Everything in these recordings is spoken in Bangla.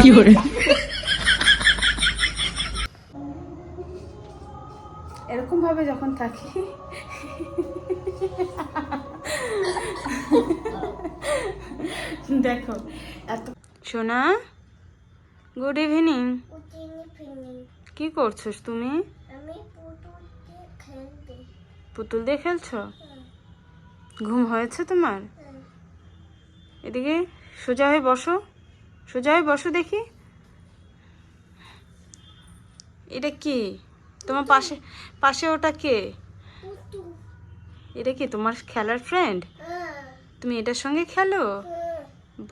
কি করে এরকম ভাবে যখন থাকি। দেখো এত সোনা গুড ইভিনিং কি করছোস তুমি? পুতুল দিয়ে খেলবে পুতুল দিয়ে খেলছো? ঘুম হয়েছে তোমার? এদিকে সোজা হয়ে বসো। সোজা হয়ে বসো দেখি। এটা কি? তোমার পাশে পাশে ওটা কে? এটা কি তোমার খেলার ফ্রেন্ড তুমি এটার সঙ্গে খেলো?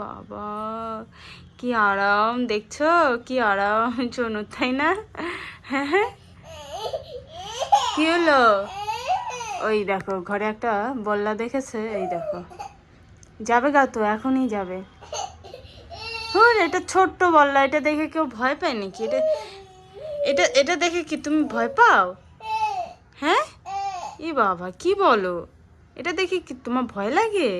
বাবা, কি আরাম, দেখছ? কি আরাম চনু তাই না? হ্যাঁ। কি হলো? ওই দেখো, ঘরে একটা বল্লা দেখেছে, এই দেখো। যাবে গা তো, এখনই যাবে। হুর এটা ছোট্ট বল্লা, এটা দেখে কেউ ভয় পায় নাকি? এটা এটা এটা দেখে কি তুমি ভয় পাও? হ্যাঁ? ই বাবা, কি বলো? এটা দেখে কি তোমার ভয় লাগে?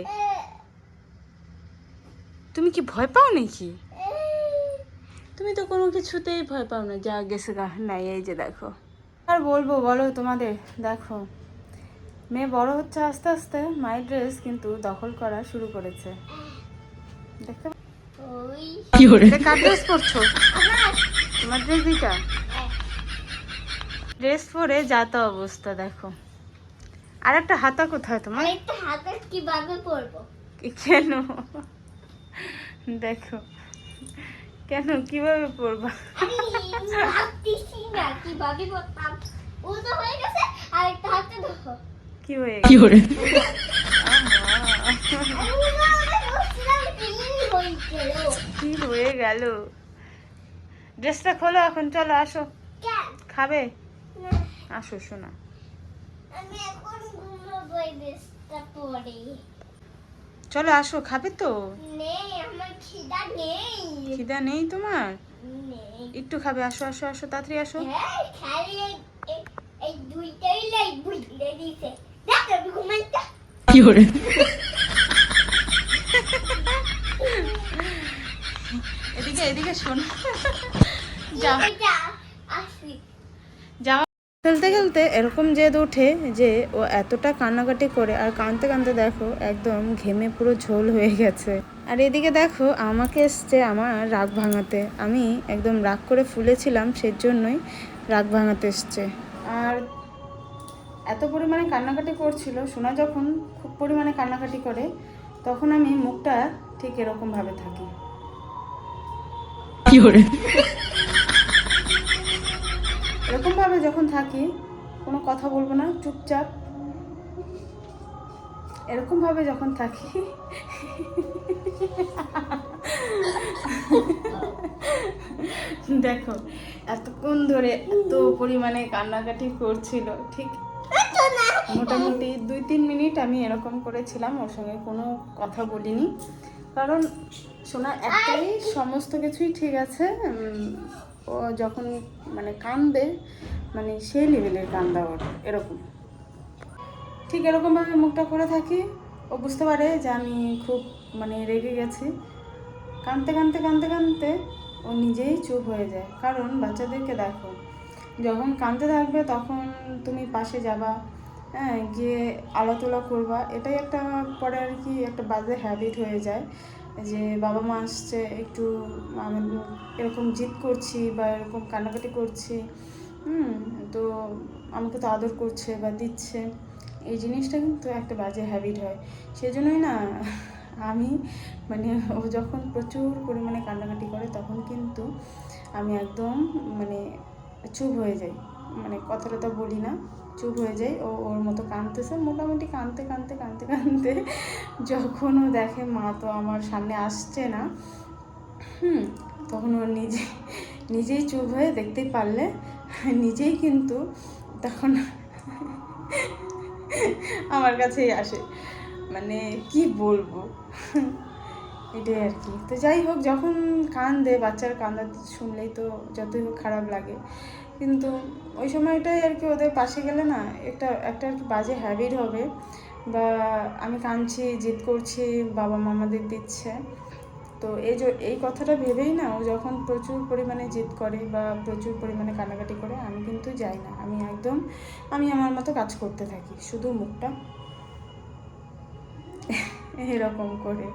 তুমি কি ভয় পাও নাকি? তুমি তো কোনো কিছুতেই ভয় পাও না। যা গেছে গা, নাই, এই যে দেখো। আর বলব, বলো তোমাদের, দেখো। মেয়ে বড় হচ্ছে আস্তে আস্তে মায়ের ড্রেস কিন্তু দখল করা শুরু করেছে। দেখতে করে ড্রেস পরছো? তোমার ড্রেস এটা ড্রেস পরে যাতা অবস্থা দেখো। আর একটা হাতা কোথায় তোমার? আরেকটা হাতে কীভাবে পরবো? কেন? দেখো। কেন? কীভাবে পরবা? আমি ভাবতেছি না কীভাবে পরতাম। ও তো হয়ে গেছে আরেকটা হাতে দেখো কি হয়ে কি করে কি হয়ে গেল? ড্রেসটা খোলো এখন চলো আসো। খাবে? আসো শোনা। চলো আসো খাবে তো? নেই খিদা নেই তোমার? একটু খাবে আসো আসো আসো তাড়াতাড়ি আসো। এই দুইটাই লাইট বুঝলে দিছে। করে এদিকে এদিকে শোনো। যাওয়া খেলতে খেলতে এরকম জেদ ওঠে যে ও এতটা কান্নাকাটি করে আর কাঁদতে কাঁদতে দেখো একদম ঘেমে পুরো ঝোল হয়ে গেছে। আর এদিকে দেখো আমাকে এসছে আমার রাগ ভাঙাতে। আমি একদম রাগ করে ফুলেছিলাম সেজন্যই রাগ ভাঙাতে এসছে। আর এত পরিমাণে কান্নাকাটি করছিল সোনা যখন খুব পরিমাণে কান্নাকাটি করে তখন আমি মুখটা ঠিক এরকমভাবে থাকি। কি করে এরকম ভাবে যখন থাকি কোনো কথা বলব না চুপচাপ। এরকম ভাবে যখন থাকি। দেখো এতক্ষণ ধরে এত পরিমাণে কান্নাকাটি করছিল ঠিক মোটামুটি দুই, তিন মিনিট আমি এরকম করেছিলাম, ওর সঙ্গে কোনো কথা বলিনি। কারণ শোনা একটাই, সমস্ত কিছুই ঠিক আছে ও যখন মানে কান্দে মানে সেই লেভেলের কান্দা ওর, এরকম। ঠিক এরকমভাবে মুখটা করে থাকি, ও বুঝতে পারে যে আমি খুব মানে রেগে গেছি। কাঁদতে কাঁদতে কাঁদতে কাঁদতে ও নিজেই চুপ হয়ে যায়। কারণ বাচ্চাদেরকে দেখো, যখন কাঁদতে থাকবে তখন তুমি পাশে যাবা হ্যাঁ গিয়ে আলোতোলা করবা। এটাই একটা পরে আর কি একটা বাজে হ্যাবিট হয়ে যায় যে বাবা মা আসছে, একটু আমি এরকম জিদ করছি বা এরকম কান্নাকাটি করছি, হুম, তো আমাকে তো আদর করছে বা দিচ্ছে। এই জিনিসটা কিন্তু একটা বাজে হ্যাবিট হয়। সেজন্যই না আমি মানে ও যখন প্রচুর পরিমাণে কান্নাকাটি করে তখন কিন্তু আমি একদম মানে চুপ হয়ে যাই। মানে কথা টথা বলি না, চুপ হয়ে যাই, ও ওর মতো কাঁদতেছে, মোটামুটি কাঁদতে কাঁদতে কাঁদতে কাঁদতে যখন ও দেখে মা তো আমার সামনে আসছে না, হুম, তখন ও নিজে, নিজেই চুপ হয়ে দেখতেই পারলে, নিজেই কিন্তু তখন আমার কাছেই আসে মানে কি বলব, এটাই আর কি। তো যাই হোক, যখন কান কান্দে, বাচ্চার কান্দা শুনলেই তো যতই হোক খারাপ লাগে। কিন্তু ওই সময়টাই আর কি ওদের পাশে গেলে না একটা একটা আর কি বাজে হ্যাবিট হবে। বা আমি কাঁদছি, জিদ করছি, বাবা মামাদের দিচ্ছে। তো এই যে, এই কথাটা ভেবেই না ও যখন প্রচুর পরিমাণে জিদ করে বা প্রচুর পরিমাণে কান্নাকাটি করে, আমি কিন্তু যাই না। আমি একদম, আমি আমার মতো কাজ করতে থাকি। শুধু মুখটা এরকম করে।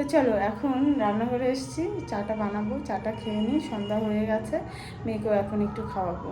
তো চলো, এখন রান্নাঘরে এসেছি, চাটা বানাবো, চাটা খেয়ে নিই, সন্ধ্যা হয়ে গেছে, মেয়েকেও এখন একটু খাওয়াবো।